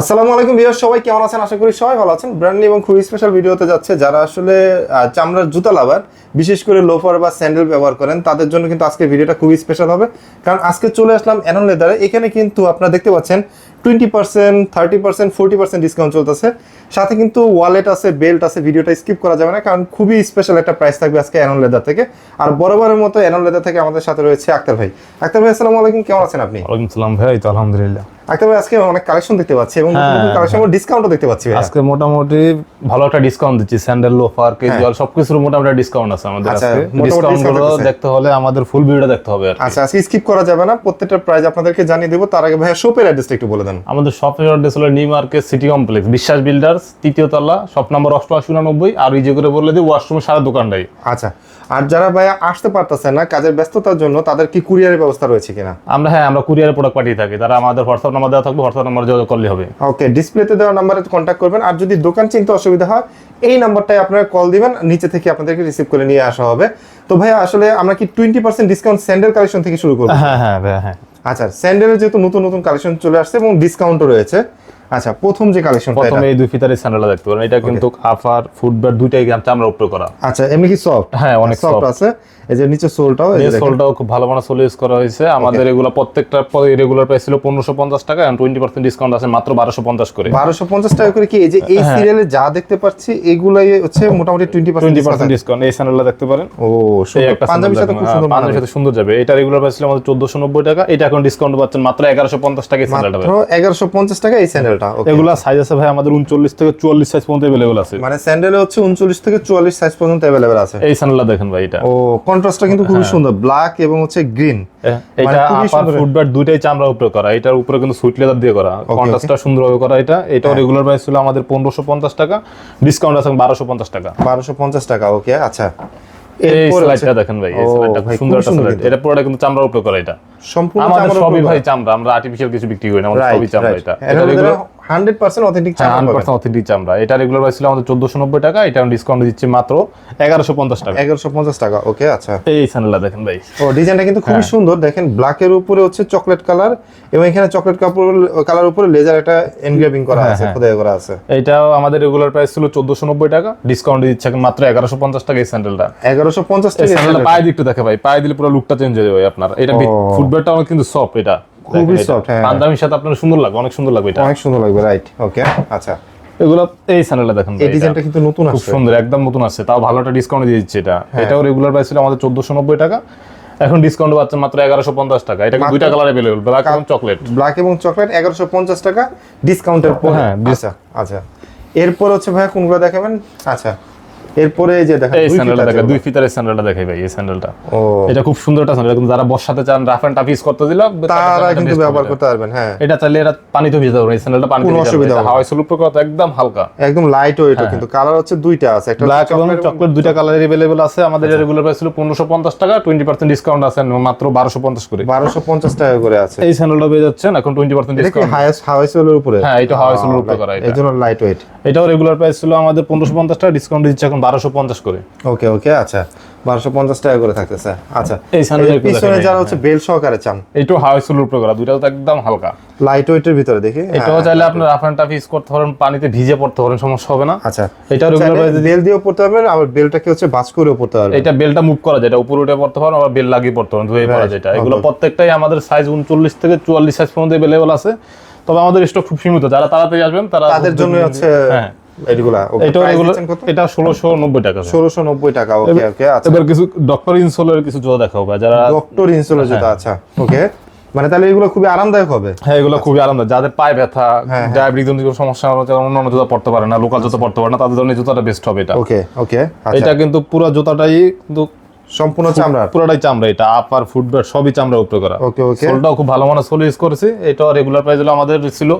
আসসালামু আলাইকুম ভিউয়ার সবাই কেমন আছেন? আশা করি সবাই ভালো আছেন। ব্র্যান্ড এবং খুবই স্পেশাল ভিডিওতে যাচ্ছে যারা আসলে চামড়ার জুতা লাভার, বিশেষ করে লোফার বা স্যান্ডেল ব্যবহার করেন, তাদের জন্য কিন্তু আজকে ভিডিওটা খুবই স্পেশাল হবে। কারণ আজকে চলে আসলাম অ্যানন লেদারে এখানে কিন্তু আপনারা দেখতে পাচ্ছেন twenty percent thirty percent forty percent discount চলতেছে। সাথে কিন্তু ওয়ালেট আছে বেল্ট আছে, ভিডিওটা স্কিপ করা যাবে না, কারণ খুবই স্পেশাল একটা প্রাইস থাকবে আজকে অ্যানন লেদার থেকে। আর বরাবরের মতো অ্যানন লেদার থেকে আমাদের সাথে রয়েছে আক্তার ভাই। আক্তার ভাই, আসসালামু আলাইকুম, কেমন আছেন আপনি? ভাই তো আলহামদুলিল্লাহ। আক্তার ভাই আজকে অনেক কালেকশন দেখতে পাচ্ছি এবং হ্যাঁ, কালেকশন ডিসকাউন্টও দেখতে পাচ্ছি আজকে মোটামুটি ভালো একটা ডিসকাউন্ট দিচ্ছি। স্যান্ডেল লোফার কেজুয়াল সবকিছুর মোটামুটি ডিসকাউন্ট আছে আমাদের হ্যাঁ। আচ্ছা, আজকে। মোটামুটি ডিসকাউন্ট discount গুলো দেখতে হলে আমাদের ফুল ভিডিওটা দেখতে হবে আচ্ছা আজকে স্কিপ করা যাবে না। প্রত্যেকটা প্রাইস আপনাদেরকে জানিয়ে দেবো। তার আগে ভাইয়া শপের অ্যাড্রেসটা একটু বলে দেন। আমাদের শপের অ্যাড্রেস হলো New Market City Complex Biswas builders তৃতীয় তলা শপ নাম্বার অষ্টআশি উনানব্বই। আর যে করে বললে দিই ওয়াশরুমের সারা দোকানটাই। আচ্ছা আর যারা ভাইয়া আসতে পারতেছে না কাজের ব্যস্ততার জন্য তাদের কি কুরিয়ারের ব্যবস্থা রয়েছে কিনা? আমরা হ্যাঁ আমরা কুরিয়ারে প্রোডাক্ট পাঠিয়ে থাকি। তারা আমাদের হোয়াটসঅ্যাপ নাম্বার দেওয়া থাকবে হোয়াটসঅ্যাপ নাম্বার যোগাযোগ করলে হবে। ওকে ডিসপ্লেতে দেওয়া নাম্বারে কন্ট্যাক্ট করবেন। আর যদি দোকান চিনতে অসুবিধা হয় এই নাম্বারটায় আপনারা কল দিবেন নিচে থেকে আপনাদেরকে রিসিভ করে নিয়ে আসা হবে। তো ভাইয়া আসলে আমরা কি twenty percent discount sandal collection থেকে শুরু করব? হ্যাঁ হ্যাঁ ভাই, হ্যাঁ। আচ্ছা স্যান্ডেলের যেহেতু নতুন নতুন কালেকশন চলে আসছে এবং ডিসকাউন্টও রয়েছে। আচ্ছা প্রথম যে কালেকশনটা প্রথমে এই দুই ফিতারের স্যান্ডেলটা দেখতে পারেন। এটা কিন্তু আফার ফুটবার দুইটাই চামড়া উপরে করা। আচ্ছা এমনি কি সফট হ্যাঁ, অনেক সফট আছে। এই যে নিচে সোলটাও এই সোলটাও খুব ভালো মানের সোল ইউজ করা হয়েছে। আমাদের এগুলো প্রত্যেকটা রেগুলার প্রাইস ছিল পনেরোশো পঞ্চাশ টাকা এবং টোয়েন্টি পার্সেন্ট ডিসকাউন্ট আছে মাত্র বারোশো পঞ্চাশ করে। বারোশো পঞ্চাশ টাকা করে কি এই যে এই হ্যাঁ। সিরিয়ালে যা দেখতে পাচ্ছি এগুলাই হচ্ছে মোটামুটি twenty twenty percent percent discount এই স্যান্ডেলটা দেখতে পারেন। ও সুন্দর। পাঞ্জাবির সাথে খুব সুন্দর পাঞ্জাবির সাথে সুন্দর যাবে। এটা রেগুলার প্রাইস ছিল আমাদের চোদ্দশো নব্বই টাকা। এটা এখন ডিসকাউন্ট পাচ্ছেন মাত্র এগারোশো পঞ্চাশ টাকা এই স্যান্ডেলটা মাত্র এগারোশো পঞ্চাশ টাকা এই স্যান্ডেলটা ওকে এগুলা সাইজ আছে ভাই আমাদের উনচল্লিশ থেকে চুয়াল্লিশ সাইজ পর্যন্ত অ্যাভেলেবল আছে। মানে স্যান্ডেলে হচ্ছে উনচল্লিশ থেকে চুয়াল্লিশ সাইজ পর্যন্ত অ্যাভেলেবেল আছে। এই স্যান্ডেলটা দেখেন ভাই এটা। ও কন্ট্রাস্টটা কিন্তু খুবই সুন্দর ব্ল্যাক এবং হচ্ছে গ্রিন এটা মানে আপার ফুটবার দুইটাই চামড়া উপরে করা এটার উপরে কিন্তু সুইট লেদার দিয়ে করা। কন্ট্রাস্টটা সুন্দরভাবে করা এটা। এটাও রেগুলার প্রাইস ছিল আমাদের পনেরোশো পঞ্চাশ টাকা ডিসকাউন্ট আছে বারোশো পঞ্চাশ টাকা। বারোশো পঞ্চাশ টাকা ওকে আচ্ছা। এই এরপরে স্লাইডটা দেখেন ভাই এই স্লাইডটা খুব সুন্দর একটা স্লাইড এটা পুরোটা কিন্তু চামড়ার উপরে করা এটা। সম্পূর্ণ আমাদের সবই ভাই চামড়া আমরা আর্টিফিশিয়াল কিছু বিক্রি করি না আমাদের সবই চামড়া এটা। হান্ড্রেড পার্সেন্ট অথেন্টিক চামড়া পাবেন। পার্সেন্ট অথেন্টিক চামড়া। এটা রেগুলার প্রাইস ছিল আমাদের চোদ্দশো নব্বই টাকা এটা ডিসকাউন্ট দিচ্ছি মাত্র এগারোশো পঞ্চাশ টাকা। এগারোশো পঞ্চাশ টাকা ওকে আচ্ছা। এই চ্যানেলটা দেখেন ভাই। ও ডিজাইনটা কিন্তু খুবই হ্যাঁ। সুন্দর দেখেন ব্ল্যাকের উপরে হচ্ছে চকলেট কালার এবং এখানে চকলেট কাপড় কালার উপরে লেজার একটা এনগ্রেভিং করা আছে হ্যাঁ। খোদাই করা আছে। এটাও আমাদের রেগুলার প্রাইস ছিল চোদ্দশো নব্বই টাকা ডিসকাউন্ট দিচ্ছে মাত্র এগারোশো পঞ্চাশ টাকা এই স্যান্ডেলটা এগারোশো পঞ্চাশ টাকা স্যান্ডেলটা পায়ে দিকটা দেখে ভাই পায়ে দিলে পুরো লুকটা চেঞ্জ হয়ে যাবে আপনার। এটা ফুটবলটা অনেক কিন্তু সফট এটা। খুবই soft, হ্যাঁ। পাঞ্জাবির সাথে আপনার সুন্দর লাগবে অনেক সুন্দর লাগবে এটা। অনেক সুন্দর লাগবে রাইট ওকে আচ্ছা। এগুলো এই চ্যানেলটা দেখেন এই ডিজাইনটা কিন্তু নতুন খুব সুন্দর একদম নতুন আছে তাও ভালো একটা ডিসকাউন্ট দিয়ে দিচ্ছে এটা। হ্যাঁ। এটাও রেগুলার প্রাইস ছিল আমাদের চোদ্দশো নব্বই টাকা এখন ডিসকাউন্ট পাচ্ছেন মাত্র এগারোশো পঞ্চাশ টাকা। এটা দুইটা কালার অ্যাভেলেবল ব্ল্যাক এবং চকলেট ব্ল্যাক এবং চকলেট এগারোশো পঞ্চাশ টাকা ডিসকাউন্টের পর। হ্যাঁ, আচ্ছা আচ্ছা। এরপর হচ্ছে ভাইয়া কোনগুলো দেখাবেন? আচ্ছা এরপরে এই যে দেখেন এই দুই স্যান্ডেলটা ফিতা দেখে যেগুলো। দুই ফিতারের স্যান্ডেলটা দেখে ভাই এই স্যান্ডেলটা ও এটা খুব সুন্দর একটা স্যান্ডেল কিন্তু যারা বর্ষাতে চান রাফ অ্যান্ড টাফ ইউজ করতে দিলে তারা কিন্তু ব্যবহার করতে পারবেন হ্যাঁ এটা চাইলে এটা পানিতে ভিজে দেবো এই স্যান্ডেলটা পানিতে কোনো ভিজে অসুবিধা দেবো হবে না। হাওয়াই স্লুপ করা তো একদম হালকা একদম লাইট ওয়েট হ্যাঁ, কিন্তু কালার হচ্ছে দুইটা আছে একটা ব্ল্যাক এবং chocolate চকলেট দুইটা কালার अवेलेबल আছে আমাদের আচ্ছা। রেগুলার প্রাইস ছিল পনেরোশো পঞ্চাশ টাকা টোয়েন্টি পার্সেন্ট ডিসকাউন্ট আছে মাত্র বারোশো পঞ্চাশ করে বারোশো পঞ্চাশ টাকা করে আছে এই স্যান্ডেলটা পেয়ে যাচ্ছেন এখন টোয়েন্টি পার্সেন্ট এটা কি ডিসকাউন্ট হাইয়েস্ট হাওয়াই সোলের উপরে হ্যাঁ, এটা হাওয়াই সোলের উপরে করা এটা। এই জন্য লাইট ওয়েট এটাও রেগুলার প্রাইস ছিল আমাদের পনেরোশো পঞ্চাশ টাকা ডিসকাউন্ট দিচ্ছে এখন বারোশো পঞ্চাশ করে। ওকে ওকে আচ্ছা। বারোশো পঞ্চাশ টাকা করে থাকতেছে। আচ্ছা এই পিছনে যারা হচ্ছে বেল সহকারে চান। সোলের উপরে করা দুইটাও তো একদম হালকা। লাইট ওয়েটের ভিতরে দেখি। এটাও হ্যাঁ, চাইলে আপনার রাফ অ্যান্ড টাফ ইউজ করতে পারেন পানিতে ভিজে পড়তে পারেন সমস্যা হবে না। আচ্ছা এটাও রেগুলার প্রাইস বেল দিয়েও পড়তে পারবেন আবার বেলটাকে হচ্ছে বাস করেও পড়তে পারবেন। এটা বেলটা মুভ করা যায় এটা উপরে উঠে পড়তে পারেন আবার বেল লাগিয়ে পড়তে পারেন ধুয়ে পড়া যেটা এগুলো প্রত্যেকটাই আমাদের সাইজ উনচল্লিশ থেকে চুয়াল্লিশ সাইজ পর্যন্ত অ্যাভেলেবল আছে। তবে আমাদের স্টক খুব সীমিত যারা তাড়াতাড়ি আসবেন তারা তাদের জন্য হচ্ছে হ্যাঁ। এইগুলা এটা এটা ষোলোশো নব্বই টাকা। ষোলোশো নব্বই টাকা ওকে ওকে আচ্ছা। এবার কিছু ডক্টর ইনসোলের কিছু জোড়া দেখাবো যারা ডক্টর ইনসোলের জুতা হ্যাঁ। আচ্ছা ওকে। মানে তাহলে এগুলো খুবই আরামদায়ক হবে? হ্যাঁ এগুলো খুবই আরামদায়ক। যাদের পায়ে ব্যথা হ্যাঁ, হ্যাঁ। ডায়াবেটিক জনিত সমস্যা অন্যান্য জুতা পড়তে পারে না লোকাল জুতা পড়তে পারে না তাদের জন্য এই জুতাটা বেস্ট হবে এটা। ওকে ওকে আচ্ছা। এটা কিন্তু পুরো জুতাটাই কিন্তু সম্পূর্ণ চামড়া পুরোটাই চামড়া এটা আপার ফুটবার সবই চামড়া উপরে করা। ওকে ওকে। সোলটাও খুব ভালো মানের সোল ইউজ করেছি। এটা রেগুলার প্রাইস হলো আমাদের ছিল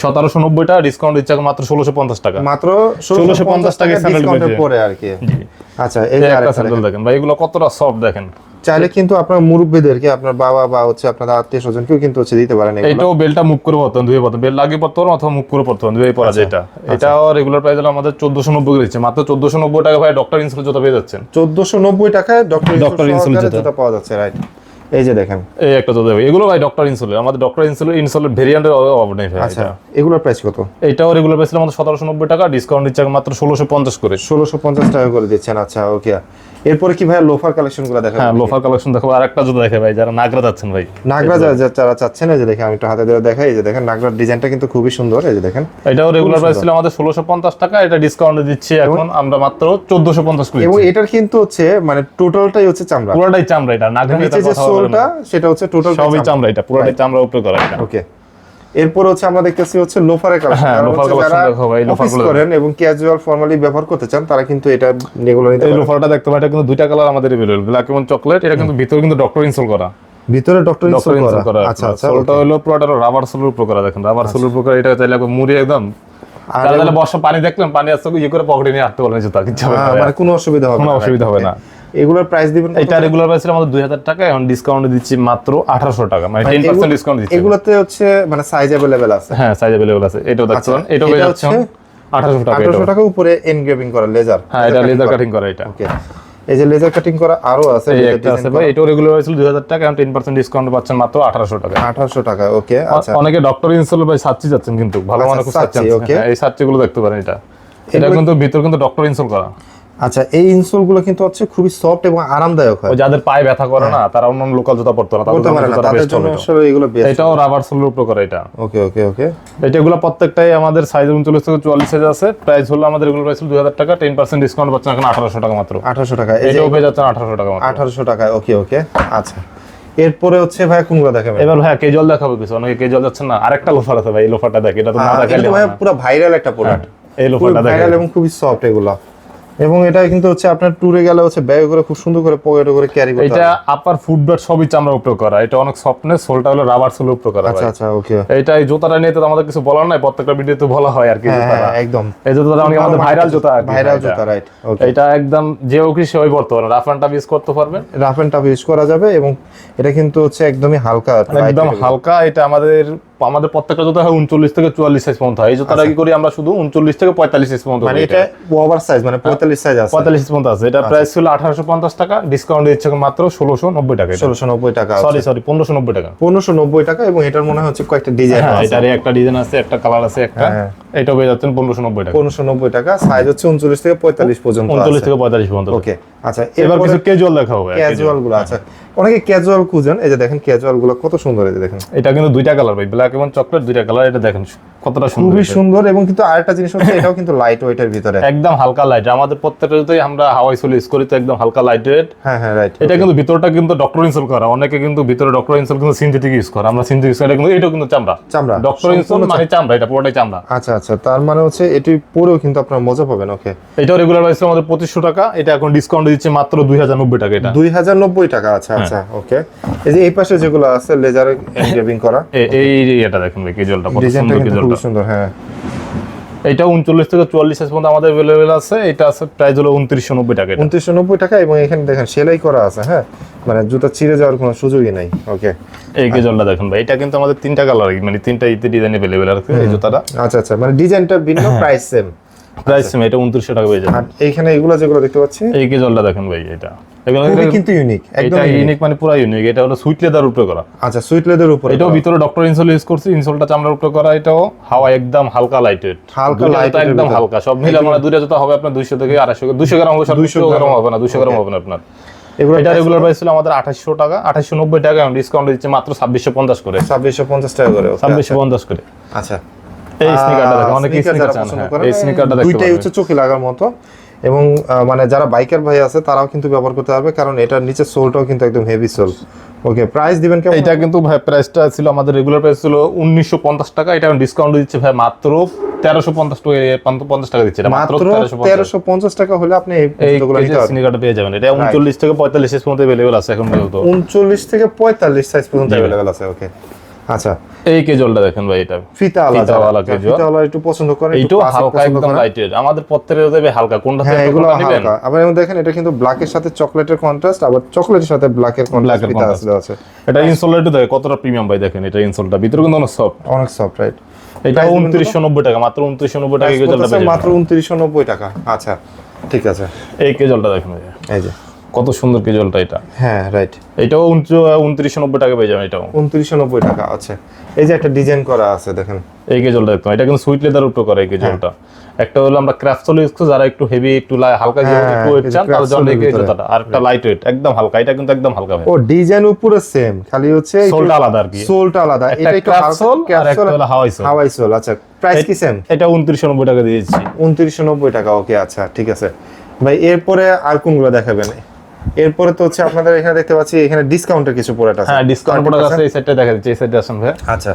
সতেরোশো নব্বই টাকা ডিসকাউন্ট দিচ্ছে মাত্র ষোলোশো পঞ্চাশ টাকা। মাত্র 1650 টাকা টাকায় sandal পরে আর কি। আচ্ছা এই একটা স্যান্ডেল দেখেন। দেখেন ভাই এগুলো কতটা সফট দেখেন। চাইলে কিন্তু আপনার মুরব্বীদেরকে আপনার বাবা বা হচ্ছে আপনার আত্মীয় স্বজন কেউ কিন্তু হচ্ছে দিতে পারেন এগুলো। এটাও বেলটা মুভ করে পড়তে ধুয়ে পড়তে বেল লাগিয়ে পড়তে হবে অথবা মুভ করে পড়তে হবে ধুয়ে পড়া যায়। যেটা এটাও রেগুলার প্রাইস হলো আমাদের চোদ্দশো নব্বই দিচ্ছে। মাত্র চোদ্দশো নব্বই টাকা ভাই ডক্টর ইনসুল যত পেয়ে যাচ্ছেন। চোদ্দশো নব্বই টাকায় ডক্টর. ডক্টর। জুতা। পাওয়া যাচ্ছে রাইট এই যে দেখেন। এই একটা এগুলো ভাই ডক্টর ইনসুলের আমাদের ডক্টর ইনসুলের ইনসুলের ভেরিয়েন্টের অভাব নেই ভাই আচ্ছা এগুলোর প্রাইস কত? এইটাও রেগুলার প্রাইস আমাদের সতেরোশো নব্বই টাকা ডিসকাউন্ট দিচ্ছে মাত্র ষোলোশো পঞ্চাশ করে। ষোলোশো পঞ্চাশ টাকা করে দিচ্ছেন আচ্ছা ওকে এরপরে কি ভাই লোফার কালেকশনগুলো দেখা হ্যাঁ লোফার কালেকশন দেখো আর একটা জুতা দেখে ভাই যারা নাগরা যাচ্ছেন ভাই। নাগরা যারা চাচ্ছেন এই যে দেখেন আমি একটু হাতে ধরে দেখাই এই যে দেখেন নাগরার ডিজাইনটা কিন্তু খুবই সুন্দর এই যে দেখেন। এটাও রেগুলার প্রাইস ছিল আমাদের ষোলোশো পঞ্চাশ টাকা এটা ডিসকাউন্টে দিচ্ছি এখন আমরা মাত্র চোদ্দশো পঞ্চাশ করে এবং এটার কিন্তু হচ্ছে মানে টোটালটাই হচ্ছে চামড়া। পুরোটাই চামড়া এটা নাগরা যে সোলটা সেটা হচ্ছে টোটাল সবই চামড়া। এটা পুরোটাই চামড়া উপরে করা এটা। ওকে এরপর হচ্ছে আমরা দেখতেছি হচ্ছে লোফারের কালেকশন হ্যাঁ, লোফারগুলো। করেন এবং ক্যাজুয়াল ফর্মালি ব্যবহার করতে চান তারা কিন্তু এটা এগুলো নিতে এই লোফারটা দেখতে পাই এটা কিন্তু দুইটা কালার আমাদের এভেলেবল ব্ল্যাক এবং চকলেট এটা কিন্তু ভিতরে কিন্তু ডক্টর ইনসল করা। ভিতরে ডক্টর ইনসল করা। আচ্ছা আচ্ছা সোলটা হলো পুরোটা রাবার সোলের উপর করা দেখেন রাবার সোলের উপর করা এটা চাইলে মুড়ি একদম। আর তাহলে বর্ষা পানি দেখলেন পানি আসছে ইয়ে করে পকেটে নিয়ে হাঁটতে পারবেন জুতা কিছু হবে না মানে কোনো অসুবিধা হবে কোনো না অসুবিধা হবে না। এগুলোর প্রাইস দিবেন এটা রেগুলার প্রাইস আমাদের দুই হাজার টাকা এখন ডিসকাউন্ট দিচ্ছি মাত্র আঠারোশো টাকা। মানে টেন পার্সেন্ট ডিসকাউন্ট দিচ্ছি। এগুলোতে হচ্ছে মানে সাইজ অ্যাভেলেবেল আছে? হ্যাঁ সাইজ অ্যাভেলেবল আছে। এটাও আচ্ছা, এটাও এটা পেয়ে যাচ্ছে হচ্ছে আঠারোশো টাকা আঠারোশো এটাও। টাকা উপরে এনগ্রেভিং করা লেজার হ্যাঁ এটা লেজার কাটিং করা। এটা। ওকে এই যে লেজার কাটিং করা আরও আছে একটা আছে ভাই এটাও রেগুলার হয়েছিল দুই হাজার টাকা এখন টেন পার্সেন্ট ডিসকাউন্ট পাচ্ছেন মাত্র আঠারোশো টাকা। আঠারোশো টাকা ওকে আচ্ছা। অনেকে ডক্টর ইনসল ভাই সাচ্চি যাচ্ছেন কিন্তু ভালো আচ্ছা, মানে খুব সাচ্চি, সাচ্চি okay. এই সাচ্চি গুলো দেখতে পারেন এটা। এটা কিন্তু ভিতর কিন্তু ডক্টর ইনসল করা। আচ্ছা এই ইনসোলগুলো কিন্তু হচ্ছে খুবই সফট এবং আরামদায়ক হয়। যাদের পায়ে ব্যথা করে না তারা অন্য লোকাল জুতা পড়তো না তাদের জন্য আসলে এগুলো বেস্ট এটাও রাবার সোলের উপর করা এটা। ওকে ওকে ওকে। এটা এগুলো প্রত্যেকটাই আমাদের সাইজ উনচল্লিশ থেকে চুয়াল্লিশ সাইজ আছে। প্রাইস হলো আমাদের এগুলো প্রাইস দুই হাজার টাকা টেন পার্সেন্ট ডিসকাউন্ট পাচ্ছেন এখন আঠারোশো টাকা মাত্র। আঠারোশো টাকা এই যে এটাও পেয়ে যাচ্ছেন আঠারোশো টাকা মাত্র। আঠারোশো টাকা ওকে ওকে আচ্ছা। এরপরে হচ্ছে ভাই কোনগুলো দেখাবেন? এবার ভাই কেজল দেখাবো কিছু অনেকে কেজল যাচ্ছে না আরেকটা লোফার আছে ভাই এই লোফারটা দেখ এটা তো না কিন্তু ভাই পুরো ভাইরাল একটা প্রোডাক্ট এই লোফারটা দেখেন ভাইরাল এবং খুবই সফট এগুলো। এবং এটা কিন্তু হচ্ছে আপনার ট্যুরে গেলে হচ্ছে ব্যাগে করে খুব সুন্দর করে পকেটে করে ক্যারি করতে এটা। আপার ফুটবার সবই চামড়ার উপরে করা। এটা অনেক সফটনেস সোলটা হলো রাবার সোলের উপরে করা আচ্ছা আচ্ছা ওকে এটা এই জুতাটা নিয়ে তো আমাদের কিছু বলার নাই প্রত্যেকটা ভিডিওতে বলা হয় আর কি হ্যাঁ জুতাটা। হ্যাঁ, একদম। এই জুতাটা অনেক আমাদের ভাইরাল জুতা ভাইরাল। জুতা রাইট ওকে এটা একদম যে ওই পড়তে পারেন রাফ টাফ ইউজ করতে পারবেন। রাফ এন্ড টাফ ইউজ করা যাবে এবং এটা কিন্তু হচ্ছে একদমই হালকা একদম হালকা এটা আমাদের আমাদের প্রত্যেকটা জুতা হয় উনচল্লিশ থেকে চুয়াল্লিশ সাইজ পর্যন্ত হয়। এই জুতাটা কি করি আমরা শুধু উনচল্লিশ থেকে পঁয়তাল্লিশ সাইজ পর্যন্ত মানে এটা ওভার সাইজ মানে পঁয়তাল্লিশ সাইজ আছে। পঁয়তাল্লিশ সাইজ পর্যন্ত আছে। এটা প্রাইস ছিল আঠারোশো পঞ্চাশ টাকা ডিসকাউন্ট দিচ্ছে মাত্র ষোলোশো নব্বই টাকা ষোলোশো নব্বই টাকা সরি সরি পনেরোশো নব্বই টাকা। পনেরোশো নব্বই টাকা এবং এটার মনে হচ্ছে কয়েকটা ডিজাইন হ্যাঁ আছে। এটারই একটা ডিজাইন আছে একটা কালার আছে একটা। হ্যাঁ। এটাও পেয়ে যাচ্ছেন পনেরোশো নব্বই টাকা। পনেরোশো নব্বই টাকা সাইজ হচ্ছে উনচল্লিশ থেকে পঁয়তাল্লিশ পর্যন্ত উনচল্লিশ থেকে পঁয়তাল্লিশ পর্যন্ত। ওকে আচ্ছা এবার কিছু ক্যাজুয়াল দেখা হবে ক্যাজুয়ালগুলো আচ্ছা। অনেকে ক্যাজুয়াল খুঁজেন এই যে দেখেন ক্যাজুয়ালগুলো কত সুন্দর এই যে দেখেন। এটা কিন্তু দুইটা কালার ভাই ব্ল্যাক এবং চকলেট দুইটা কালার এটা দেখেন কতটা সুন্দর খুবই সুন্দর এবং কিন্তু আরেকটা জিনিস হচ্ছে এটাও কিন্তু লাইট ওয়েটের ভিতরে। একদম হালকা লাইট আমাদের প্রত্যেকটাতেই আমরা হাওয়াই সোল ইউজ করি তো একদম হালকা লাইট রেট হ্যাঁ হ্যাঁ রাইট এটা কিন্তু ভিতরটা কিন্তু ডক্টর ইনসল করা অনেকে কিন্তু ভিতরে ডক্টর ইনসল কিন্তু সিনথেটিক ইউজ করে আমরা সিনথেটিক ইউজ করি এটা কিন্তু এটাও কিন্তু চামড়া। চামড়া ডক্টর ইনসল মানে চামড়া। এটা পুরোটাই চামড়া। আচ্ছা। আচ্ছা তার মানে হচ্ছে এটি পরেও কিন্তু আপনারা মজা পাবেন ওকে এটা রেগুলার প্রাইস আমাদের পঁচিশশো টাকা এটা এখন ডিসকাউন্ট দিচ্ছে মাত্র দুই হাজার নব্বই টাকা এটা। দুই হাজার নব্বই টাকা আচ্ছা আচ্ছা ওকে এই যে এই পাশে যেগুলো আছে লেজার এনগ্রেভিং করা। এই এটা দেখুন ভাই কেজলটা কত ডিজাইনটা খুবই সুন্দর হ্যাঁ। এটা উনচল্লিশ থেকে চুয়াল্লিশ সাইজ পর্যন্ত আমাদের অ্যাভেলেবেল আছে। এটা আছে প্রাইস হলো উনত্রিশশো নব্বই টাকা। উনত্রিশশো নব্বই টাকা এবং এখানে দেখেন সেলাই করা আছে হ্যাঁ? মানে জুতা ছিঁড়ে যাওয়ার কোনো সুযোগই নাই ওকে। এই কেজলটা দেখুন ভাই এটা কিন্তু আমাদের তিনটা কালার মানে তিনটা ইতে ডিজাইন অ্যাভেলেবেল আছে এই জুতাটা। আচ্ছা আচ্ছা মানে ডিজাইনটা ভিন্ন প্রাইস সেম প্রাইস সেম এটা উনত্রিশশো টাকা পেয়ে যাবে আর এইখানে এগুলো যেগুলো দেখতে পাচ্ছি? এই কেজলটা দেখুন ভাই এটা। এগুলো কিন্তু ইউনিক একদম ইউনিক মানে পুরো ইউনিক এটা হলো সুইট লেদার উপরে করা। আচ্ছা সুইট লেদের উপরে এটাও ভিতরে ডক্টর ইনসোল ইউজ করছি। ইনসোলটা চামড়ার উপরে করা। এটাও হাওয়া একদম হালকা লাইটেড হালকা light একদম হালকা। সব মিলে দুইটা জুতা হবে আপনার দুইশো থেকে আড়াইশো দুইশো গ্রাম হবে দুইশো গ্রাম হবে না দুইশো গ্রাম হবে না আপনার। এগুলো এটা রেগুলার প্রাইস ছিল আমাদের আঠাশশো টাকা ডিসকাউন্ট দিচ্ছে মাত্র ছাব্বিশশো পঞ্চাশ করে। ছাব্বিশশো পঞ্চাশ টাকা করে okay, ছাব্বিশশো পঞ্চাশ করে। আচ্ছা। এই স্নিকারটা দেখো অনেকে স্নিকার চান পছন্দ হ্যাঁ, করেন, এই স্নিকারটা দেখতে দুইটাই হচ্ছে চোখে লাগার মতো। এবং মানে যারা বাইকার ভাই আছে তারাও কিন্তু ব্যবহার করতে পারবে কারণ এটার নিচে সোলটাও কিন্তু একদম হেভি সোল ওকে প্রাইস দিবেন কেমন? এটা কিন্তু ভাই প্রাইসটা ছিল আমাদের রেগুলার প্রাইস ছিল উনিশশো পঞ্চাশ টাকা এটা ডিসকাউন্ট দিচ্ছে ভাই মাত্র তেরোশো পঞ্চাশ টাকা পঞ্চাশ টাকা দিচ্ছে এটা মাত্র তেরোশো পঞ্চাশ। টাকা হলে আপনি এই স্নিকারটা পেয়ে যাবেন এটা উনচল্লিশ থেকে পঁয়তাল্লিশ পর্যন্ত অ্যাভেলেবেল আছে এখন পর্যন্ত। উনচল্লিশ থেকে পঁয়তাল্লিশ সাইজ পর্যন্ত অ্যাভেলেবেল আছে ওকে আচ্ছা। এই কেজলটা দেখেন ভাই এটা। ফিতাওয়ালা ফিতাওয়ালা যারা- casual। ফিতাওয়ালা একটু পছন্দ করেন একটু হালকা একদম লাইটের আমাদের প্রত্যেকের দেবে হালকা। কোনটা হ্যাঁ থেকে এগুলো হালকা। আবার এমন দেখেন এটা কিন্তু ব্ল্যাকের সাথে চকলেটের কন্ট্রাস্ট আবার চকলেটের সাথে ব্ল্যাকের কন্ট্রাস্ট ফিতা আছে। এটা ইনসোলটা দেখে কতটা প্রিমিয়াম ভাই দেখেন এটা ইনসোলটা ভিতরে কিন্তু অনেক সফট অনেক সফট রাইট এটা উনত্রিশশো নব্বই টাকা মাত্র উনত্রিশশো নব্বই টাকা কেজলটা মাত্র যাবেন। উনত্রিশশো নব্বই টাকা। আচ্ছা ঠিক আছে। এই কেজলটা দেখেন এই যে। কত সুন্দর কেজুয়ালটা এটা? হ্যাঁ রাইট এটাও উনত্রিশশো নব্বই টাকা পেয়ে যাবেন এটাও। উনত্রিশশো নব্বই টাকা আচ্ছা এই যে একটা ডিজাইন করা আছে দেখেন। এই কেজলটা দেখতে এটা কিন্তু সুইট লেদার উপরে করে এই কেজলটা একটা হলো আমরা ক্রাফট সোল ইউজ করি যারা একটু হেভি একটু লা- হালকা যে হ্যাঁ, একটু ওয়েট চান craft জন্য এই। জুতাটা আর একটা লাইট ওয়েট একদম হালকা এটা কিন্তু একদম হালকা ভাই ও ডিজাইন উপরে সেম খালি হচ্ছে সোলটা আলাদা আর কি। সোলটা আলাদা। এটা একটু sole আর একটা হলো হাওয়াই sole। হাওয়াই সোল আচ্ছা প্রাইস কি সেম এটা উনত্রিশশো নব্বই টাকা দিয়েছি দিচ্ছি। উনত্রিশশো নব্বই টাকা ওকে আচ্ছা ঠিক আছে। ভাই এরপরে আর কোনগুলো দেখাবেন? এরপরে তো হচ্ছে আপনাদের এখানে দেখতে পাচ্ছি এখানে ডিসকাউন্টের কিছু প্রোডাক্ট আছে। হ্যাঁ ডিসকাউন্ট প্রোডাক্ট আছে? এই সেটটা দেখা যাচ্ছে এই সেটটা আসুন ভাই। আচ্ছা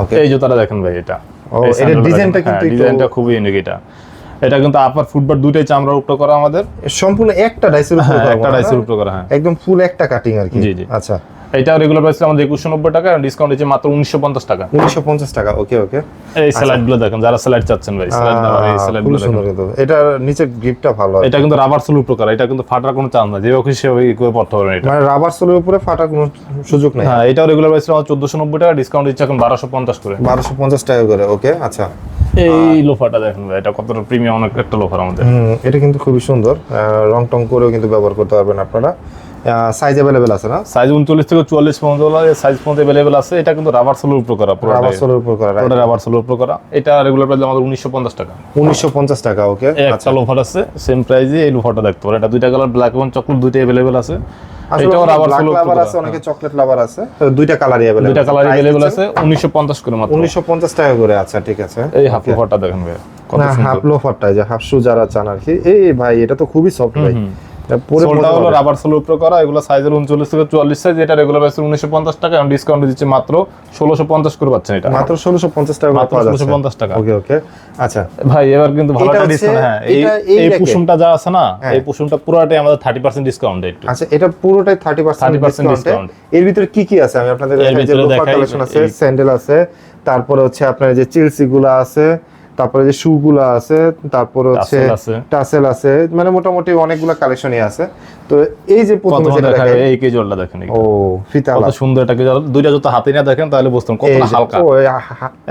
ওকে এই জুতাটা দেখেন ভাই এটা। ও, এটা ডিজাইনটা। কিন্তু হ্যাঁ, ডিজাইনটা খুবই ইউনিক এটা। এটা কিন্তু আপার ফুটবার দুইটাই চামড়ার উপর করা আমাদের। সম্পূর্ণ একটা ডাইসের উপর হ্যাঁ করা একটা ডাইসের উপর উপরে করা হ্যাঁ। একদম ফুল একটা কাটিং আর কি। জি, জি। আচ্ছা। এটা রেগুলার প্রাইস আমাদের একুশশো নব্বই টাকা ডিসকাউন্ট হচ্ছে মাত্র উনিশশো পঞ্চাশ টাকা। উনিশশো পঞ্চাশ টাকা ওকে ওকে এই স্যালাডগুলো দেখেন যারা স্যালাড চাচ্ছেন ভাই স্যালাডগুলো এটার নিচের গ্রিপটা ভালো আর এটা কিন্তু রাবার সোল প্রকার এটা কিন্তু ফাটার কোনো চান্স নাই। যেভাবে খুশি সেভাবে করে পড়তে পারবেন এটা। মানে রাবার সোলের উপরে ফাটার কোনো সুযোগ নেই। হ্যাঁ এটাও রেগুলার প্রাইস আমাদের চোদ্দশো নব্বই টাকা ডিসকাউন্ট দিচ্ছে এখন বারোশো পঞ্চাশ করে। বারোশো পঞ্চাশ টাকা করে ওকে আচ্ছা। এই লোফাটা দেখেন ভাই এটা কতটা প্রিমিয়াম অনেক একটা লোফার আমাদের। এটা কিন্তু খুবই সুন্দর। রং টং করেও কিন্তু ব্যবহার করতে পারবেন আপনারা। সাইজ আছে না? সাইজ উনচল্লিশ থেকে চুয়াল্লিশ পর্যন্ত সাইজ পর্যন্ত আছে। এটা কিন্তু রাবার সোলের উপর করা রাবার সোলের উপর করা রাবার সোলের উপর করা। এটা রেগুলার প্রাইস আমাদের উনিশশো পঞ্চাশ টাকা। উনিশশো পঞ্চাশ টাকা ওকে একটা লোফার আছে সেম প্রাইসে এই লোফারটা দেখতে পারো এটা দুইটা কালার ব্ল্যাক এবং চকলেট দুইটা অ্যাভেলেবেল আছে। এটাও রাবার সোলের উপর আছে অনেকে চকলেট লাভার আছে। দুইটা কালারই দুইটা আছে। করে মাত্র। টাকা করে আচ্ছা ঠিক আছে। এই হাফ লোফারটা দেখেন ভাই হাফ লোফারটা যে হাফ শু যারা চান আর কি এই ভাই এটা তো খুবই সফট ভাই। হলো রাবার সোলের উপর করা এগুলো সাইজের উনচল্লিশ থেকে চুয়াল্লিশ সাইজ এটা রেগুলার প্রাইস উনিশশো পঞ্চাশ টাকা এবং ডিসকাউন্ট দিচ্ছে মাত্র ষোলোশো পঞ্চাশ করে পাচ্ছেন এটা। মাত্র ষোলোশো পঞ্চাশ টাকা মাত্র যাচ্ছে। 1650 টাকা। ওকে ওকে আচ্ছা। ভাই এবার কিন্তু ভালো একটা ডিসকাউন্ট হ্যাঁ এই এই এই যা আছে না হ্যাঁ। এই কুসুমটা পুরোটাই আমাদের থার্টি পার্সেন্ট ডিসকাউন্ট একটু আচ্ছা এটা পুরোটাই থার্টি পার্সেন্ট 30% ডিসকাউন্ট এর ভিতরে কি কি আছে? আমি আপনাদের কালেকশন আছে স্যান্ডেল আছে তারপরে হচ্ছে আপনার যে চিলসি গুলা আছে তারপরে যে শু গুলা আছে তারপর হচ্ছে টাসেল আছে মানে মোটামুটি অনেকগুলো কালেকশনই আছে। তো এই যে প্রথমে যেটা দেখাবে দেখাই এই কেজলটা দেখেন ও ফিতালা কত সুন্দর একটা কেজল দুইটা জুতো হাতে নিয়ে দেখেন তাহলে বুঝতেন কত হালকা।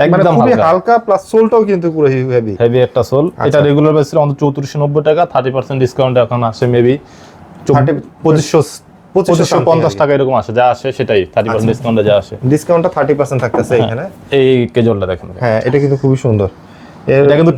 মানে একদম খুবই হালকা। প্লাস সোলটাও কিন্তু পুরো হেভি হেভি একটা সোল আচ্ছা। এটা রেগুলার প্রাইস ছিল চৌত্রিশশো নব্বই টাকা থার্টি পার্সেন্ট ডিসকাউন্ট এখন আসে মেবি 30 পঁচিশশো পঞ্চাশ টাকা এরকম আসে যা আসে সেটাই থার্টি পার্সেন্ট ডিসকাউন্টে যা আসে। ডিসকাউন্টটা থার্টি পার্সেন্ট থাকতেছে এখানে। এই কেজলটা দেখেন। হ্যাঁ এটা কিন্তু খুবই সুন্দর। এটা কিন্তু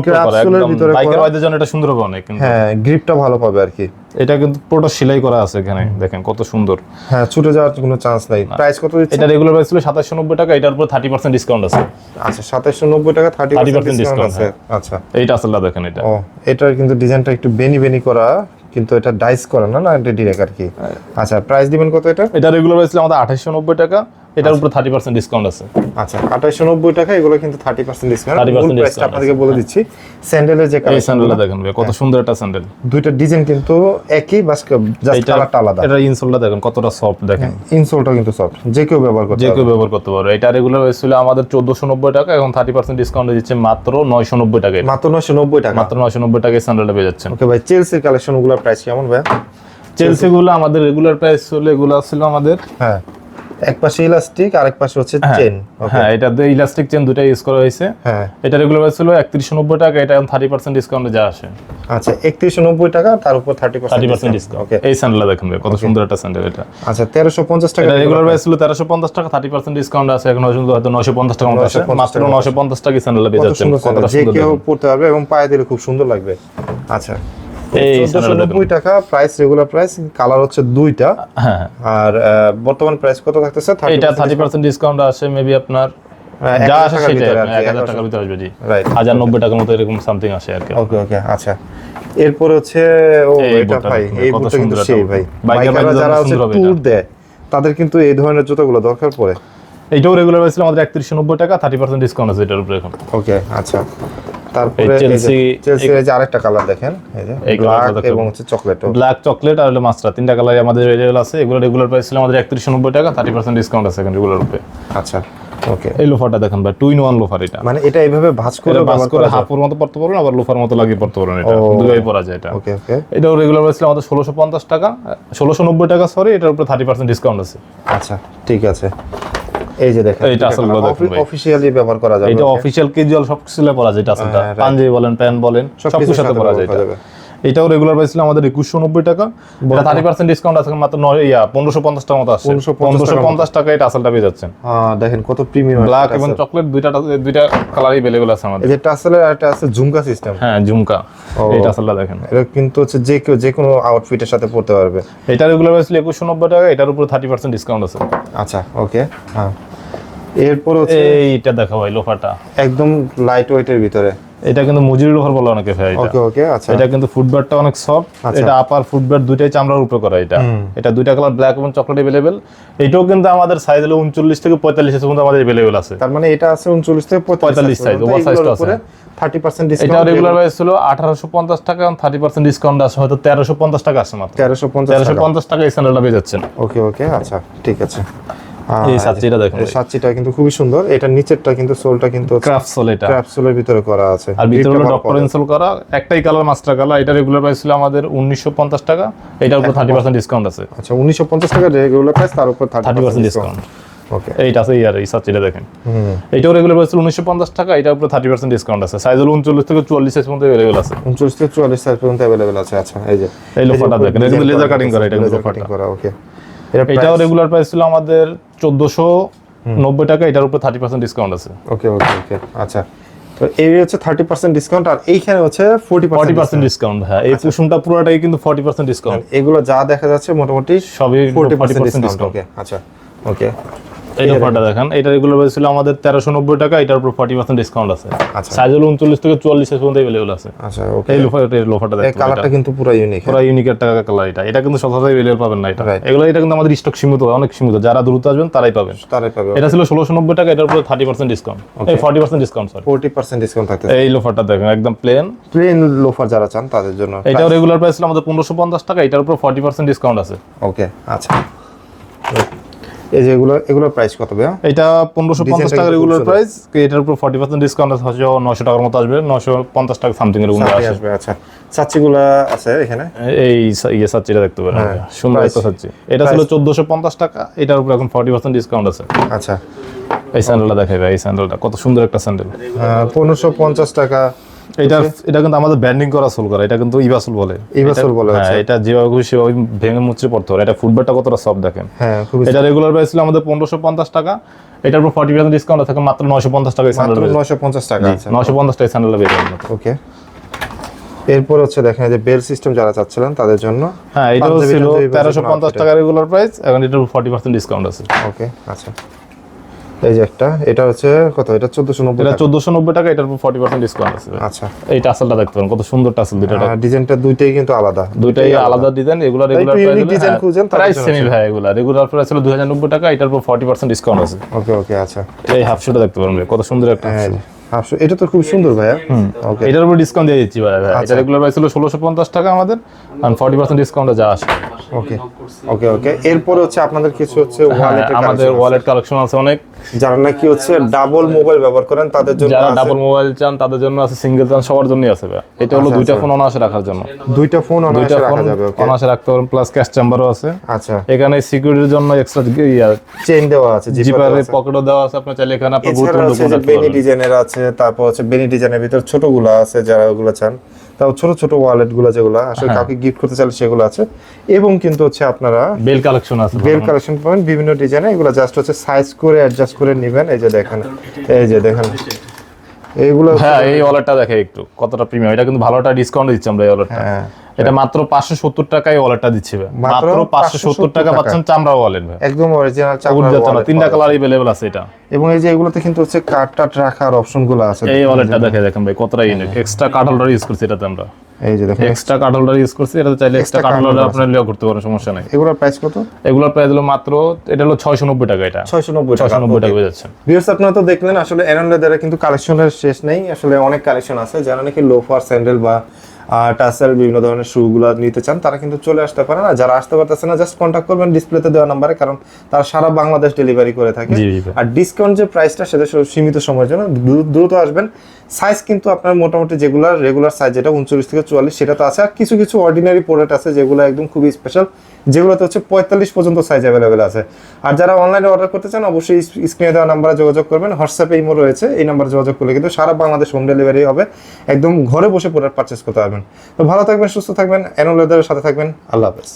উপর করা একদম ভিতরে বাইকের করা। জন্য এটা সুন্দর হবে অনেক হ্যাঁ গ্রিপটা ভালো পাবে আর কি। এটা কিন্তু পুরোটা সেলাই করা আছে এখানে দেখেন কত সুন্দর। হ্যাঁ ছুটে যাওয়ার কোনো চান্স নাই। প্রাইস কত দিচ্ছে এটা রেগুলার প্রাইস ছিল সাতাশশো নব্বই টাকা এটার উপর থার্টি পার্সেন্ট ডিসকাউন্ট আছে। আচ্ছা সাতাশশো নব্বই টাকা থার্টি 30% ডিসকাউন্ট আছে। আচ্ছা। এইটা আসলে দেখেন এটা। ও এটার কিন্তু ডিজাইনটা একটু বেনি বেনি করা কিন্তু এটা ডাইস করা না না এটা ডিরেক্ট আর কি। আচ্ছা প্রাইস দিবেন কত এটা? এটা রেগুলার প্রাইস ছিল আমাদের আঠাশশো নব্বই টাকা এটার উপর থার্টি পার্সেন্ট ডিসকাউন্ট আছে। আচ্ছা আঠাশশো নব্বই টাকা এগুলো কিন্তু থার্টি পার্সেন্ট ডিসকাউন্ট 30% মূল প্রাইসটা আপনাদেরকে বলে দিচ্ছি। স্যান্ডেলের যে এই কালেকশন স্যান্ডেলটা দেখেন ভাই, কত সুন্দর একটা স্যান্ডেল দুইটা ডিজাইন কিন্তু একই বাস জাস্ট কালারটা আলাদা। এটা ইনসোলটা দেখেন কতটা সফট দেখেন। ইনসোলটা কিন্তু সফট যে কেউ ব্যবহার করতে যে কেউ ব্যবহার করতে পারবে। এটা রেগুলার ছিল আমাদের চোদ্দশো নব্বই টাকা এখন থার্টি পার্সেন্ট ডিসকাউন্ট দিচ্ছে মাত্র নয়শো নব্বই টাকায় মাত্র নয়শো নব্বই টাকা। মাত্র নয়শো নব্বই টাকায় স্যান্ডেলটা পেয়ে যাচ্ছেন। ওকে ভাই চেলসির কালেকশনগুলোর প্রাইস কেমন ভাই চেলসি গুলো আমাদের রেগুলার প্রাইস ছিল এগুলো ছিল আমাদের হ্যাঁ। এক পাশে ইলাস্টিক আর এক পাশে হচ্ছে চেন হ্যাঁ এটা ইলাস্টিক চেন দুটাই ইউজ করা হয়েছে। হ্যাঁ। এটা রেগুলার প্রাইস ছিল একত্রিশশো নব্বই টাকা এটা এখন থার্টি পার্সেন্ট ডিসকাউন্টে যা আসে। আচ্ছা একত্রিশশো নব্বই টাকা তার উপর thirty thirty percent percent discount okay এই স্যান্ডেলটা দেখেন কত সুন্দর একটা স্যান্ডেল এটা। আচ্ছা তেরোশো পঞ্চাশ টাকা এটা রেগুলার প্রাইস ছিল তেরোশো পঞ্চাশ টাকা থার্টি পার্সেন্ট ডিসকাউন্ট আছে এখন হয়তো হয়তো নয়শো পঞ্চাশ টাকা মতো আছে 950 মাত্র টাকা নয়শো পঞ্চাশ টাকা স্যান্ডেল পেয়ে কত সুন্দর যে কেউ পড়তে পারবে এবং পায়ে দিলে খুব সুন্দর লাগবে। আচ্ছা। এই চোদ্দশো স্যান্ডেলটা দেখুন। নব্বই টাকা প্রাইস রেগুলার প্রাইস কালার হচ্ছে দুইটা। হ্যাঁ আর বর্তমান প্রাইস কত থাকতেছে? এটা থার্টি পার্সেন্ট ডিসকাউন্ট আসে মেবি আপনার যা আসে সেটাই এক হাজার টাকার ভিতরে আসবে জি হাজার নব্বই টাকার মতো এরকম সামথিং আসে আর কি। ওকে ওকে আচ্ছা। এরপরে হচ্ছে ও এটা ভাই এই বুটটা কিন্তু সেই ভাই। বাইকাররা যারা যারা হচ্ছে ট্যুর দেয় তাদের কিন্তু এই ধরনের জুতোগুলো দরকার পড়ে। এইটাও রেগুলার প্রাইস আমাদের একত্রিশশো নব্বই টাকা থার্টি পার্সেন্ট ডিসকাউন্ট আছে এটার উপরে এখন। ওকে আচ্ছা। তারপরে চেলসি এই যে আরেকটা কালার দেখেন এই যে ব্ল্যাক এবং হচ্ছে চকলেট ব্ল্যাক চকলেট আর হলো মাস্টার তিনটা কালার আমাদের এভেলেবল আছে। এগুলো রেগুলার প্রাইস ছিল আমাদের একত্রিশশো নব্বই টাকা থার্টি পার্সেন্ট ডিসকাউন্ট আছে এখন রেগুলার উপরে আচ্ছা ওকে এই লোফারটা দেখেন ভাই টু ইন ওয়ান লোফার এটা। মানে এটা এইভাবে ভাঁজ করে এটা ব্যবহার করে হাফের মতো পড়তে পারবেন আবার লোফার মতো লাগিয়ে পড়তে পারবেন এটা। দুটোই পরা যায় এটা। ওকে ওকে এটাও রেগুলার প্রাইস ছিল আমাদের ষোলোশো পঞ্চাশ টাকা ষোলোশো নব্বই টাকা সরি এটার উপরে থার্টি পার্সেন্ট ডিসকাউন্ট আছে। আচ্ছা ঠিক আছে। এই যে দেখেন এইটা আসলগুলো দেখুন অফিশিয়ালি ব্যবহার করা যাবে এটা অফিশিয়াল অফিসিয়াল কেজুয়াল সব কিছু পরা যায় হ্যাঁ, পাঞ্জাবি বলেন প্যান্ট বলেন সব সবকিছুর কিছুর সাথে পরা যায় এটা। এটাও রেগুলার প্রাইস ছিল আমাদের একুশশো নব্বই টাকা। এটা থার্টি পার্সেন্ট ডিসকাউন্ট আছে মাত্র নয় ইয়া পনেরোশো পঞ্চাশ টাকা মতো 1550 পনেরোশো পঞ্চাশ টাকা এটা আসলটা পেয়ে যাচ্ছেন। আহ, দেখেন কত প্রিমিয়াম ব্ল্যাক এবং চকলেট দুইটা দুইটা কালারই অ্যাভেলেবল আছে আমাদের। যে টাসেলের একটা আছে ঝুমকা সিস্টেম হ্যাঁ ঝুমকা। এটা আসলটা দেখেন। এটা কিন্তু হচ্ছে যে কেউ যে কোনো আউটফিটের সাথে পড়তে পারবে। এটা রেগুলার প্রাইস ছিল একুশশো নব্বই টাকা এটার উপরে থার্টি পার্সেন্ট ডিসকাউন্ট আছে। আচ্ছা ওকে হ্যাঁ। এরপর হচ্ছে এইটা দেখা ভাই লোফাটা। একদম লাইট ওয়েটের ভিতরে। এটা কিন্তু মজুরি লোফার বলে অনেকে ভাই এটা ওকে ওকে আচ্ছা এটা কিন্তু ফুটবারটা অনেক সফট আচ্ছা। এটা আপার ফুটবার দুইটাই চামড়ার উপরে করা এটা এটা দুইটা কালার ব্ল্যাক এবং চকলেট अवेलेबल এটাও কিন্তু আমাদের সাইজ হলো উনচল্লিশ থেকে পঁয়তাল্লিশ পর্যন্ত আমাদের अवेलेबल আছে তার মানে এটা আছে উনচল্লিশ থেকে 45 size, oversize টা আছে। থার্টি পার্সেন্ট এটা ডিসকাউন্ট রেগুলার প্রাইস ছিল আঠারোশো পঞ্চাশ টাকা এবং থার্টি পার্সেন্ট ডিসকাউন্ট আছে হয়তো তেরোশো পঞ্চাশ টাকা আছে মাত্র তেরোশো পঞ্চাশ তেরোশো পঞ্চাশ টাকা এই স্যান্ডেলটা পেয়ে যাচ্ছেন ওকে ওকে আচ্ছা ঠিক আছে এই সাতচিটা দেখুন এই সাতচিটা কিন্তু খুবই সুন্দর। এটা নিচেরটা কিন্তু সোলটা কিন্তু ক্রাফট সোল এটা। ক্র্যাপসুলের ভিতরে করা আছে। আর ভিতরে হলো ডক্টর ইনসোল করা। একটাই কালার মাস্টার কালার এটা রেগুলার প্রাইস ছিল আমাদের উনিশশো পঞ্চাশ টাকা। এটার উপর থার্টি পার্সেন্ট ডিসকাউন্ট আছে। আচ্ছা উনিশশো পঞ্চাশ টাকা রেগুলার প্রাইস তার উপর thirty thirty percent discount discount okay এইটা আছে ইয়ার এই সাতচিটা দেখেন। এটাও রেগুলার প্রাইস ছিল উনিশশো পঞ্চাশ টাকা। এটার উপরে থার্টি পার্সেন্ট ডিসকাউন্ট আছে। সাইজ হলো উনচল্লিশ থেকে চুয়াল্লিশ সাইজ পর্যন্ত অ্যাভেলেবল আছে। উনচল্লিশ থেকে চুয়াল্লিশ সাইজ পর্যন্ত অ্যাভেলেবেল আছে। আচ্ছা এই যে। এই লোফাটা দেখেন। এটা কিন্তু লেজার কাটিং করা এটা কিন্তু লেজার কাটিং করা ওকে এটাও রেগুলার প্রাইস ছিল আমাদের চোদ্দোশো নব্বই টাকা এটার উপর থার্টি পার্সেন্ট ডিসকাউন্ট আছে। ওকে ওকে ওকে আচ্ছা। তো এই হচ্ছে থার্টি পার্সেন্ট ডিসকাউন্ট আর এইখানে হচ্ছে ফোর্টি ফর্টি পার্সেন্ট ডিসকাউন্ট হ্যাঁ। এই কুসুমটা পুরোটাই কিন্তু ফর্টি পার্সেন্ট ডিসকাউন্ট এগুলো যা দেখা যাচ্ছে মোটামুটি সবই ফোর্টি পার্সেন্ট ডিসকাউন্ট ওকে আচ্ছা ওকে এই অফারটা দেখেন। এটা রেগুলার প্রাইস ছিল আমাদের তেরোশো নব্বই টাকা এটার উপর ফর্টি পার্সেন্ট ডিসকাউন্ট আছে। আচ্ছা। সাইজ হলো উনচল্লিশ থেকে চুয়াল্লিশ সাইজ পর্যন্ত অ্যাভেলেবল আছে। আচ্ছা ওকে এই লোফারটা এই লোফারটা এই কালারটা কিন্তু পুরো ইউনিক পুরো ইউনিকের টাকা কালার এটা। এটা কিন্তু সচরাচর অ্যাভেলেবল পাবেন না এটা. এগুলো এটা কিন্তু আমাদের স্টক সীমিত অনেক সীমিত। যারা দ্রুত আসবেন তারাই পাবেন। তারাই পাবে এটা ছিল ষোলোশো নব্বই টাকা এটার উপরে থার্টি পার্সেন্ট ডিসকাউন্ট এই forty percent discount sorry forty percent discount থাকতে এই লোফারটা দেখেন একদম প্লেন প্লেন লোফার যারা চান তাদের জন্য এটাও রেগুলার প্রাইস ছিল আমাদের পনেরোশো পঞ্চাশ টাকা এটার উপর ফর্টি পার্সেন্ট ডিসকাউন্ট আছে। ওকে আচ্ছা। এই যে এগুলো এগুলোর প্রাইস কত ভাইয়া? এটা পনেরোশো পঞ্চাশ টাকা রেগুলার প্রাইস এটার উপর ফর্টি পার্সেন্ট ডিসকাউন্ট আছে নশো টাকার মতো আসবে নশো পঞ্চাশ টাকা সামথিং এর মধ্যে সাথে আসে। আসবে আচ্ছা। চাচ্চিগুলা আছে এখানে? এই ইয়ে সাচ্চিটা দেখতে পারেন হ্যাঁ, সুন্দর একটা সাচ্চি। এটা ছিল চোদ্দশো পঞ্চাশ টাকা এটার উপর এখন ফর্টি পার্সেন্ট ডিসকাউন্ট আছে। আচ্ছা। এই স্যান্ডেলটা দেখাবে এই স্যান্ডেলটা কত সুন্দর একটা স্যান্ডেল পনেরোশো পঞ্চাশ টাকা। এটা এটা কিন্তু আমাদের ব্যান্ডিং করা সোল করা এটা কিন্তু ইবাসুল বলে। ইবাসুল বলে, হ্যাঁ আচ্ছা। এটা যেভাবে খুশি সেভাবে ভেঙে মুচড়ে পড়তে হবে। এটা ফুটবলটা কতটা সফট দেখেন? হ্যাঁ এটা রেগুলার প্রাইস ছিল আমাদের পনেরোশো পঞ্চাশ টাকা। এটার উপর ফর্টি পার্সেন্ট ডিসকাউন্ট থাকে মাত্র নশো পঞ্চাশ টাকা মাত্র নশো পঞ্চাশ টাকা নশো পঞ্চাশ টাকা স্যান্ডেল পেয়ে যাবেন ওকে। এরপর হচ্ছে দেখেন যে বেল সিস্টেম যারা চাচ্ছিলেন তাদের জন্য। হ্যাঁ এটাও পাঞ্জাবি ছিল তেরোশো পঞ্চাশ টাকা রেগুলার প্রাইস এখন এটার ফর্টি পার্সেন্ট ডিসকাউন্ট আছে। ওকে আচ্ছা। এই যে একটা এটা হচ্ছে কত? এটা চোদ্দশো নব্বই এটা টাকা। চোদ্দশো নব্বই টাকা এটার উপর ফর্টি পার্সেন্ট ডিসকাউন্ট আছে। আচ্ছা। এই টাসেলটা দেখতে পারেন কত সুন্দর টাসেল দুটো এটা ডিজাইনটা দুইটাই কিন্তু আলাদা। দুইটাই আলাদা ডিজাইন এগুলা রেগুলার প্রাইস ডিজাইন খুঁজেন, প্রাইস সেমি ভাই এগুলা। রেগুলার প্রাইস হলো দুই হাজার নব্বই টাকা এটার উপর ফর্টি পার্সেন্ট ডিসকাউন্ট আছে। ওকে ওকে আচ্ছা। এই হাফ শুটা দেখতে পারেন কত সুন্দর একটা হ্যাঁ। হাফশো এটা তো খুব সুন্দর ভাইয়া। ওকে এটার উপর ডিসকাউন্ট দিয়ে দিচ্ছি ভাই ভাই। এটা আচ্ছা। রেগুলার প্রাইস হলো ষোলোশো পঞ্চাশ টাকা আমাদের আর ফর্টি পার্সেন্ট ডিসকাউন্টে যা আসে। ওকে ওকে ওকে এরপর হচ্ছে আপনাদের কিছু হচ্ছে হ্যাঁ, ওয়ালেটের আমাদের ওয়ালেট কালেকশন আছে অনেক। যারা নাকি হচ্ছে ডাবল মোবাইল ব্যবহার করেন তাদের জন্য যারা ডাবল মোবাইল চান তাদের জন্য আছে সিঙ্গেল চান সবার জন্যই আছে ভাই। এটা হলো আচ্ছা, দুইটা আচ্ছা। ফোন অনায়াসে রাখার জন্য। দুইটা ফোন দুইটা অনায়াসে রাখা যাবে ওকে অনায়াসে রাখতে পারেন প্লাস ক্যাশ চেম্বারও আছে। আচ্ছা। এখানে সিকিউরিটির জন্য এক্সট্রা চেইন দেওয়া আছে জিপার পকেটও দেওয়া আছে। আপনার চাইলে এখানে বেনি পারবেন ডিজাইনের আছে তারপর হচ্ছে বেনি ডিজাইনের ভিতর ছোটগুলো আছে যারা ওগুলো চান তাও ছোট ছোট ওয়ালেটগুলো যেগুলো আসলে হ্যাঁ। কাউকে গিফট করতে চাইলে সেগুলো আছে। এবং কিন্তু হচ্ছে আপনারা বেল কালেকশন আছে বেল কালেকশন পাবেন বিভিন্ন ডিজাইনে এগুলো জাস্ট হচ্ছে সাইজ করে অ্যাডজাস্ট করে নেবেন। এই যে দেখেন এই যে দেখেন। এইগুলো হ্যাঁ এই ওয়ালেটটা দেখে একটু কতটা প্রিমিয়াম এটা কিন্তু ভালো একটা ডিসকাউন্ট দিচ্ছি আমরা এই ওয়ালেটটা হ্যাঁ। এটা মাত্র পাঁচশো সত্তর টাকায় ওয়ালেটটা দিচ্ছে ভাই। মাত্র পাঁচশো সত্তর 570 টাকা টাকা। পাচ্ছেন চামড়া ওয়ালেট ভাই। একদম অরিজিনাল যাচ্ছে তিনটা কালার এভেলেবেল আছে এটা। এবং এই যে এগুলোতে কিন্তু হচ্ছে কার্ড টাট রাখার অপশনগুলো আছে। এই ওয়ালেটটা দেখে দেখেন ভাই কতটা unique extra card holder use করছি এটাতে আমরা। এই যে দেখেন এক্সট্রা কার্ড হোল্ডার ইউজ করছি এটাতে চাইলে এক্সট্রা কার্ড হোল্ডার আপনার লিও করতে পারেন সমস্যা নাই। এগুলোর প্রাইস কত? এগুলোর প্রাইস হলো মাত্র এটা হলো ছয়শো নব্বই টাকা এটা। ছয়শো নব্বই ছয়শো নব্বই টাকা হয়ে যাচ্ছে। ভিউয়ার্স আপনারা তো দেখলেন আসলে এরন লেদারের কিন্তু কালেকশনের শেষ নেই। আসলে অনেক কালেকশন আছে যারা নাকি লোফার স্যান্ডেল বা টাসেল বিভিন্ন ধরনের শুগুলো নিতে চান তারা কিন্তু চলে আসতে পারে না। যারা আসতে পারতেছে না জাস্ট কন্ট্যাক্ট করবেন ডিসপ্লেতে দেওয়া নাম্বারে কারণ তারা সারা বাংলাদেশ ডেলিভারি করে থাকে। আর ডিসকাউন্ট যে প্রাইসটা সেটা সীমিত সময়ের জন্য। দ্রুত আসবেন। সাইজ কিন্তু আপনার মোটামুটি যেগুলো রেগুলার সাইজ যেটা উনচল্লিশ থেকে চুয়াল্লিশ সেটা তো আছে। আর কিছু কিছু অর্ডিনারি প্রোডাক্ট আছে যেগুলো একদম খুবই স্পেশাল যেগুলোতে হচ্ছে পঁয়তাল্লিশ পর্যন্ত সাইজ অ্যাভেলেবেল আছে। আর যারা অনলাইনে অর্ডার করতে চান, অবশ্যই স্ক্রিনে দেওয়া নাম্বারে যোগাযোগ করবেন। হোয়াটসঅ্যাপে ইমো রয়েছে, এই নাম্বারে যোগাযোগ করলে কিন্তু সারা বাংলাদেশ হোম ডেলিভারি হবে। একদম ঘরে বসে প্রোডাক্ট পারচেস করতে পারবেন। তো ভালো থাকবেন, সুস্থ থাকবেন অ্যানুলেদারের সাথে থাকবেন। আল্লাহ হাফেজ।